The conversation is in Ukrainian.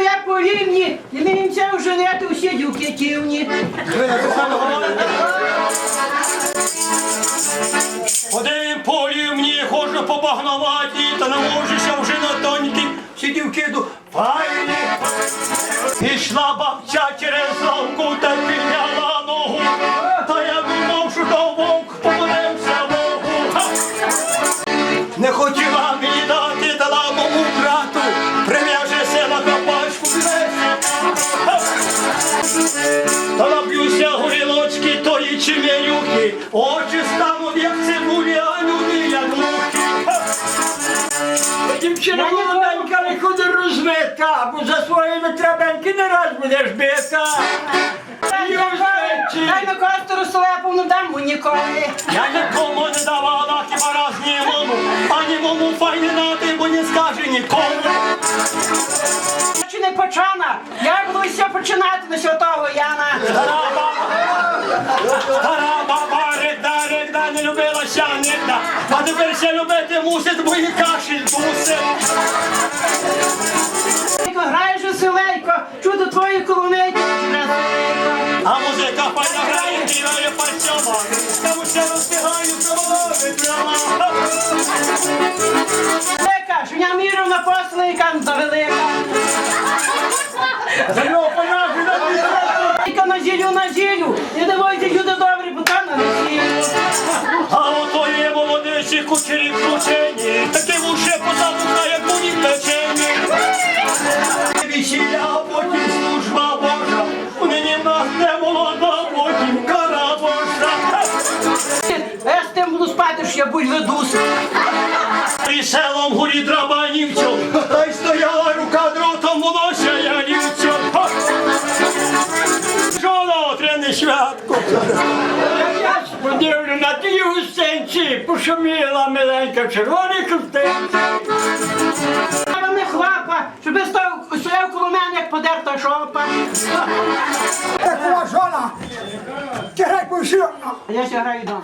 Я по рівні, і мені це вже не усі дюки ківні. Полі мені хожу по багноваті, та не можуся вже на тоньки, сидів киду, файні. Ішла бабця через лавку та підняла ногу, та я думав, що то вовк помолився Богу. Не хотіла мені дати, дала мому брату, прив'яжеся на копачку Ха! Та наб'юся горілочки тої чим'янюки, очі стануть, Молоденька не ходи розмита, бо за своїми трабеньки не раз будеш бита. Дай на костору слепу, не дам ніколи. Я нікому не давала, хіба раз німому, а німому файне нати, бо не скаже нікому. Чи не почана? Я буду все починати на святого Яна. Стара баба, рекда, не любила ся нігда, а тепер ще любити мусить, бо і кашель дусить. Граєш веселенько, чудо твої коломейки. А музика файна грає, кидає парцьома, тому ще розбігають голови прямо. Велика, що я міру на послика за велика. За нього понятно, на зілю, на зілю. Не давайте люди молодиці кучері включені, такі вуше позабуха, як буні печені. Весілля, а потім служба Божа, у нині в нас не молода, потім кара Божа. Я з тим буду спати, що я будь ведуся. І селом горі драбанівцю, та й стояла рука дротом волосся я нівцю. Що на отрене святко? Я подивлю на тій гусенці, пошуміла миленька червоний. Треба не хлапа, щоб стояв коло мене, як подерта шопа. Такова жона. Тягай по. А я ще граю дома.